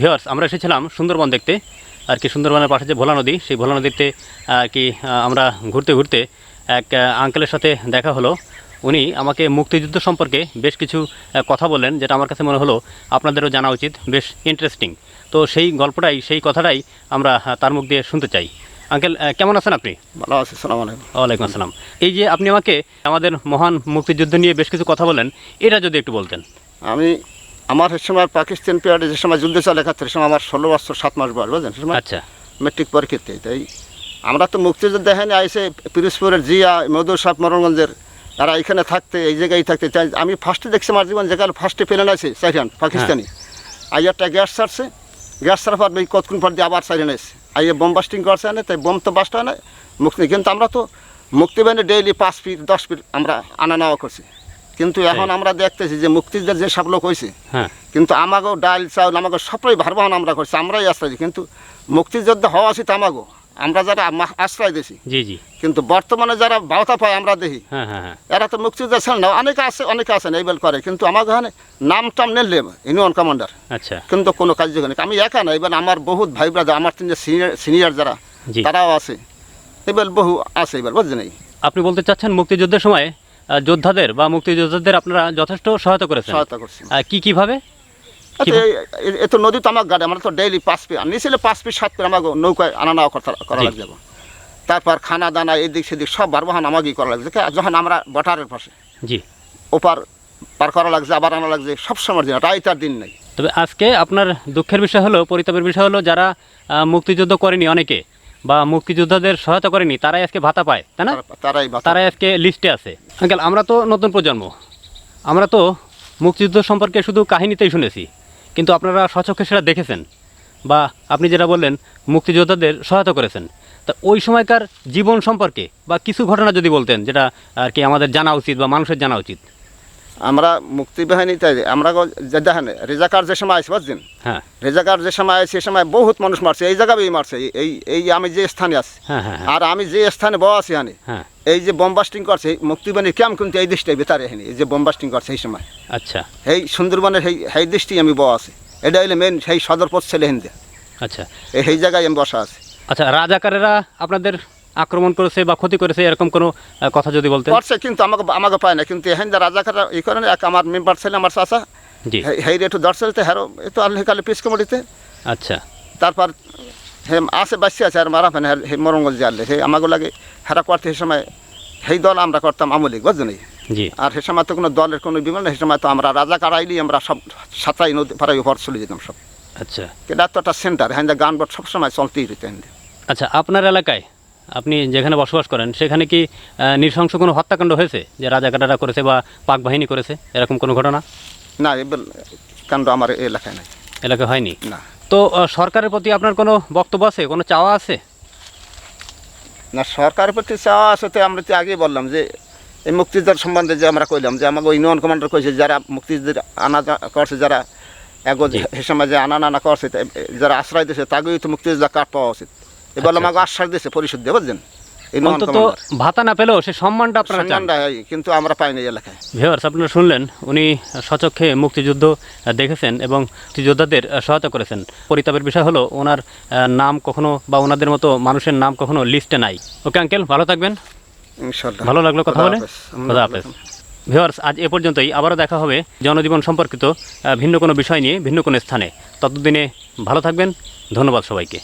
Viewers আমরা এসেছিলাম সুন্দরবন দেখতে আর কি সুন্দরবনের পাশে যে ভোলা নদী সেই ভোলা নদীতে আর কি আমরা ঘুরতে ঘুরতে এক আঙ্কেলের সাথে দেখা হলো। উনি আমাকে মুক্তিযুদ্ধ সম্পর্কে বেশ কিছু কথা বললেন যেটা আমার কাছে মনে হলো আপনাদেরও জানা উচিত বেশ ইন্টারেস্টিং তো সেই গল্পটাই সেই কথাটাই আমরা তার মুখ দিয়ে শুনতে চাই। আঙ্কেল কেমন আছেন আপনি? ভালো আছি সালাম আলাইকুম। ওয়ালাইকুম আসসালাম। এই যে আপনি আমাকে আমাদের মহান মুক্তিযুদ্ধ নিয়ে বেশ কিছু কথা বলেন এটা যদি একটু বলতেন। আমি আমার সে সময় পাকিস্তান পিরিয়ডে যে সময় যুদ্ধ চলে একাত্তর সময় আমার ষোলো বছর সাত মাস বয়স বুঝলেন? সময় আচ্ছা। মেট্রিক পরীক্ষাতে। তাই আমরা তো মুক্তিযুদ্ধ দেখেনি আইসে পিরোজপুরের জিয়া মধুর সাপ মরণগঞ্জের তারা এখানে থাকতে এই জায়গায় থাকতে তাই আমি ফার্স্টে দেখছি আমার জীবন যেখানে ফার্স্টে প্লেন আছে সাইরান পাকিস্তানি। আইয়ারটা গ্যাস ছাড়ছে গ্যাস ছাড়ার পর এই কতক্ষণ পর দিয়ে আবার সাইরেন এসে আইয়ে বোম বাস্টিং করছে না তাই বোম তো বাস্ট হয় না মুক্তি কিন্তু আমরা তো মুক্তি বাহিনী ডেইলি পাঁচ ফিট দশ ফিট আমরা আনা নেওয়া করছি। কিন্তু এখন আমরা দেখতেছি যে মুক্তিযুদ্ধের যে সব লোক হয়েছে হ্যাঁ। কিন্তু আমাকেও ডাল চাউল আমাকে সবটাই ভারবাহন আমরা করছি আমরাই আশ্রয় কিন্তু মুক্তিযুদ্ধ হওয়া উচিত আমাকেও আমরা যারা আশ্রয় দিছি। জি জি। কিন্তু বর্তমানে যারা বাউতা পায় আমরা দেখি হ্যাঁ হ্যাঁ এরা তো মুক্তিযুদ্ধ ছিল না অনেকে আছে অনেকে আছে না এইবেল করে কিন্তু আমার ওখানে নাম টাম নিলে ইউনিয়ন কমান্ডার। আচ্ছা। কিন্তু কোনো কাজ নেই আমি একা না এবার আমার বহুত ভাই ব্রাদার আমার তিন সিনিয়র সিনিয়র যারা তারাও আছে এবার বহু আছে এবার বুঝছেন এই আপনি বলতে চাচ্ছেন মুক্তিযুদ্ধের সময় যোদ্ধাদের বা মুক্তিযোদ্ধাদের আপনারা যথেষ্ট সহায়তা করেছেন। সহায়তা করছি। আহ, কি কীভাবে? আচ্ছা, এই- এই- এ তো নদী তো আমার গাড়ি আমরা তো ডেইলি পাঁচ পিস নিয়েছিল পাঁচ পিস সাত পিস আমাকে নৌকায় আনা নেওয়া করা। লাগবে। তারপর খানা দানা এদিক সেদিক সব বারবাহান আমাকেই করা লাগছে যখন আমরা বটারের পাশে জি। ওপার পার করা লাগছে আবার আনা লাগছে সব সময় দিন রায় তার দিন নেই। তবে আজকে আপনার দুঃখের বিষয় হলো পরিতাপের বিষয় হলো যারা মুক্তিযুদ্ধ করেনি অনেকে বা মুক্তিযোদ্ধাদের সহায়তা করেনি তারাই আজকে ভাতা পায় তাই না? তারাই তারাই আজকে লিস্টে আছে। আঙ্কেল আমরা তো নতুন প্রজন্ম। আমরা তো মুক্তিযুদ্ধ সম্পর্কে শুধু কাহিনীতেই শুনেছি কিন্তু আপনারা সচক্ষে সেটা দেখেছেন বা আপনি যেটা বললেন মুক্তিযোদ্ধাদের সহায়তা করেছেন। তা ওই সময়কার জীবন সম্পর্কে বা কিছু ঘটনা যদি বলতেন যেটা আর কি আমাদের জানা উচিত বা মানুষের জানা উচিত। আমরা মুক্তি বাহিনীতে আমরা দেখেন রেজাকার যে সময় আছে বুঝছেন? হ্যাঁ। রেজাকার যে সময় আছে সে সময় বহুত মানুষ মারছে। এই জায়গায় মারছে। এই- এই আমি যে স্থানে আছি হ্যাঁ হ্যাঁ হ্যাঁ। আর আমি যে স্থানে বসে আছি হ্যাঁ। এই যে বোমবাস্টিং করছে এই মুক্তিবাহিনী কেমন কিন্তু এই দৃষ্টি বেতারে এখানে এই যে বোমবাস্টিং করছে এই সময়। আচ্ছা। এই সুন্দরবনের সেই সেই দৃষ্টি আমি বসা আছি। এটা হইলে মেন সেই সদর পথ ছেলে হিন্দে। আচ্ছা। এই সেই জায়গায় আমি বসা আছি। আচ্ছা রাজাকারেরা আপনাদের আক্রমণ করেছে বা ক্ষতি করেছে এরকম কোনো কথা যদি বলতে করছে কিন্তু আমাকে আমাকে পায় না। কিন্তু এখান যে রাজাকার এই কারণে এক আমার মেম্বার ছেলে আমার চাষা জি। হেই একটু দর্শালিতে হ্যারো এ তো আল্লাহ কালে পিস কমিটিতে আচ্ছা। তারপর হে আসে বাসি আছে আর মারা ফেনে হে মরঙ্গল জানলে হে আমাকে লাগে হেরা করতে সে সময় সেই দল আমরা করতাম আমলিক বুঝছেন জি। আর সে সময় তো কোনো দলের কোনো বিমান সে সময় তো আমরা রাজা কারাইলি আমরা সব সাঁতাই নদী পাড়াই উপর চলে যেতাম সব। আচ্ছা। এটা তো একটা সেন্টার হ্যাঁ গান বট সবসময় চলতেই রইতে আচ্ছা আপনার এলাকায় আপনি যেখানে বসবাস করেন সেখানে কি নৃশংস কোনো হত্যাকাণ্ড হয়েছে? যে রাজা রাজাকাটারা করেছে বা পাক বাহিনী করেছে এরকম কোনো ঘটনা? না কাণ্ড আমার এলাকায় নাই। এলাকায় হয়নি? না। তো সরকারের প্রতি আপনার কোনো বক্তব্য আছে? কোনো চাওয়া আছে? না সরকারের প্রতি চাওয়া আছে তো আমরা তো আগেই বললাম যে এই মুক্তিযুদ্ধের সম্বন্ধে যে আমরা কইলাম যে আমাকে ইউনিয়ন কমান্ডার কইছে যারা মুক্তিযুদ্ধের আনা করছে যারা এগো। সে সময় যে আনা নানা করছে যারা আশ্রয় দিয়েছে তাকেই তো মুক্তিযুদ্ধ কার্ড পাওয়া উচিত। এবার আচ্ছা, আমাকে আশ্বাস দিয়েছে পরিশোধ দিয়ে বুঝলেন? অন্তত ভাতা না পেলেও সে সম্মানটা আপনারা চান। কিন্তু আমরা পাইনি এলাকায়। আপনারা শুনলেন উনি সচক্ষে মুক্তিযুদ্ধ দেখেছেন এবং মুক্তিযোদ্ধাদের সহায়তা করেছেন। পরিতাপের বিষয় হলো ওনার নাম কখনো বা ওনাদের মতো মানুষের নাম কখনো লিস্টে নাই। ওকে আঙ্কেল ভালো থাকবেন। ভালো লাগল কথা বলে। হাফেজ। খোদা হাফেজ। ভিওয়ার্স আজ এ পর্যন্তই। আবারও দেখা হবে জনজীবন সম্পর্কিত ভিন্ন কোনো বিষয় নিয়ে ভিন্ন কোনো স্থানে। ততদিনে ভালো থাকবেন। ধন্যবাদ সবাইকে।